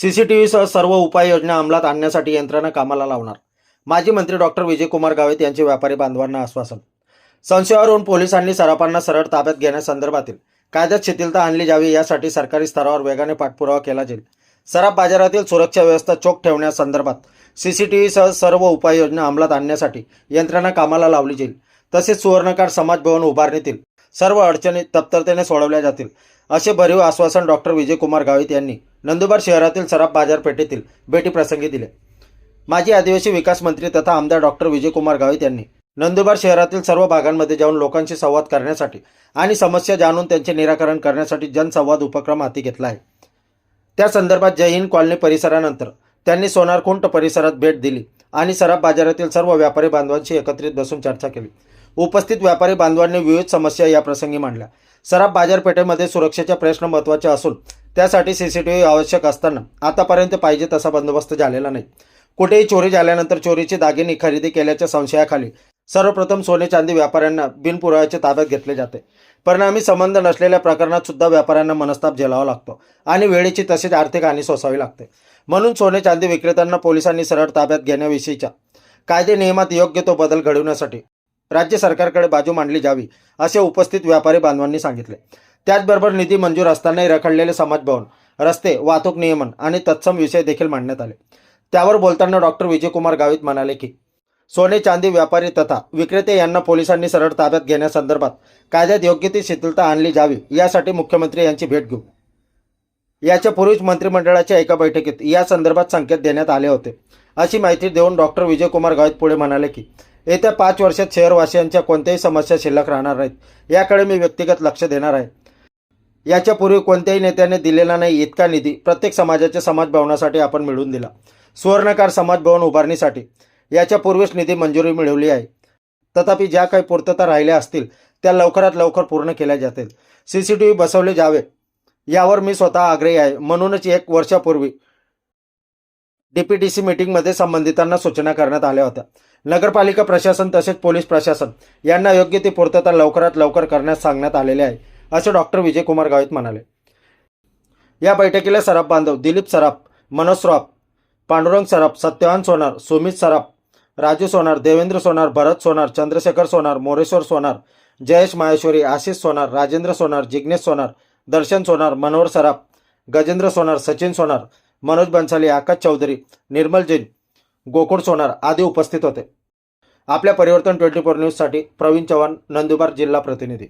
सीसीटीव्हीसह सर्व उपाययोजना अंमलात आणण्यासाठी यंत्रणा कामाला लावणार. माजी मंत्री डॉक्टर विजयकुमार गावित यांचे व्यापारी बांधवांना आश्वासन. संशयावरून पोलिसांनी सराफांना सरळ ताब्यात घेण्यासंदर्भातील कायद्यात शिथिलता आणली जावी यासाठी सरकारी स्तरावर वेगाने पाठपुरावा केला जाईल. सराफ बाजारातील सुरक्षा व्यवस्था चोख ठेवण्यासंदर्भात सीसीटीव्हीसह सर्व उपाययोजना अंमलात आणण्यासाठी यंत्रणा कामाला लावली जाईल. तसेच सुवर्णकार समाज भवन उभारणीतील सर्व अडचणी तत्परतेने सोडवल्या जातील. असे भरीव आश्वासन डॉक्टर विजयकुमार गावित यांनी नंदुरबार शहरातील सराफ बाजारपेठेतील भेटीप्रसंगी दिले. माजी आदिवासी विकास मंत्री तथा आमदार डॉक्टर विजयकुमार गावित यांनी नंदुरबार शहरातील सर्व भागांमध्ये जाऊन लोकांशी संवाद करण्यासाठी आणि समस्या जाणून त्यांचे निराकरण करण्यासाठी जनसंवाद उपक्रम हाती घेतला आहे. त्या संदर्भात जय हिंद कॉलनी परिसरानंतर त्यांनी सोनारकुंट परिसरात भेट दिली आणि सराफ बाजारातील सर्व व्यापारी बांधवांशी एकत्रित बसून चर्चा केली. उपस्थित व्यापारी बांधवांनी विविध समस्या या प्रसंगी मांडल्या. सराफ बाजारपेठेमध्ये सुरक्षेचे प्रश्न महत्त्वाचे असून त्यासाठी सीसीटीव्ही आवश्यक असताना आतापर्यंत पाहिजे तसा बंदोबस्त झालेला नाही. कुठेही चोरी झाल्यानंतर चोरीची दागिने खरेदी केल्याच्या संशयाखाली सर्वप्रथम सोने चांदी व्यापाऱ्यांना बिनपुराव्याच्या ताब्यात घेतले जाते. परिणामी संबंध नसलेल्या प्रकरणात सुद्धा व्यापाऱ्यांना मनस्ताप झेलावा लागतो आणि वेळेची तसेच आर्थिक हानी सोसावी लागते. म्हणून सोने चांदी विक्रेत्यांना पोलिसांनी सरळ ताब्यात घेण्याविषयीच्या कायदे नियमात योग्य तो बदल घडवण्यासाठी राज्य सरकारकडे बाजू मांडली जावी असे उपस्थित व्यापारी बांधवांनी सांगितले. त्याचबरोबर निधी मंजूर असतानाही रखडलेले समाजभवन रस्ते वाहतूक नियमन आणि तत्सम विषय देखील मांडण्यात आले. त्यावर बोलताना डॉक्टर विजयकुमार गावित म्हणाले की सोने चांदी व्यापारी तथा विक्रेते यांना पोलिसांनी सरळ ताब्यात घेण्यासंदर्भात कायद्यात योग्य ती शिथिलता आणली जावी यासाठी मुख्यमंत्री यांची भेट घेऊ. याच्या पूर्वीच मंत्रिमंडळाच्या एका बैठकीत या संदर्भात संकेत देण्यात आले होते. अशी माहिती देऊन डॉक्टर विजयकुमार गावित पुढे म्हणाले की येत्या पाच वर्षात शहरवासियांच्या कोणत्याही समस्या शिल्लक राहणार नाहीत. याकडे मी व्यक्तिगत लक्ष देणार आहे. याच्यापूर्वी कोणत्याही नेत्याने दिलेला नाही इतका निधी प्रत्येक समाजाच्या समाजभवनासाठी आपण मिळवून दिला. सुवर्णकार समाजभवन उभारणीसाठी. याच्यापूर्वीच निधी मंजुरी मिळवली आहे. तथापि ज्या काही पूर्तता राहिल्या असतील त्या लवकरात लवकर पूर्ण केल्या जातील. सी सी टी व्ही बसवले जावे. यावर मी स्वतः आग्रही आहे. म्हणूनच एक वर्षापूर्वी डीपीटीसी मीटिंगमध्ये संबंधितांना सूचना करण्यात आल्या होत्या. नगरपालिका प्रशासन तसेच पोलीस प्रशासन यांना योग्य ती पूर्तता लवकरात लवकर करण्यास सांगण्यात आलेले आहे असे डॉक्टर विजयकुमार गावित म्हणाले. या बैठकीला सराफ बांधव दिलीप सराफ मनोज सराफ पांडुरंग सराफ सत्यवान सोनार सुमित सराफ राजू सोनार देवेंद्र सोनार भरत सोनार चंद्रशेखर सोनार मोरेश्वर सोनार जयेश माहेश्वरी आशिष सोनार राजेंद्र सोनार जिग्नेश सोनार दर्शन सोनार मनोहर सराफ गजेंद्र सोनार सचिन सोनार मनोज बन्साली आकाश चौधरी निर्मल जैन गोकुळ सोनार आदी उपस्थित होते. आपल्या परिवर्तन ट्वेंटी फोर न्यूजसाठी प्रवीण चव्हाण नंदुरबार जिल्हा प्रतिनिधी.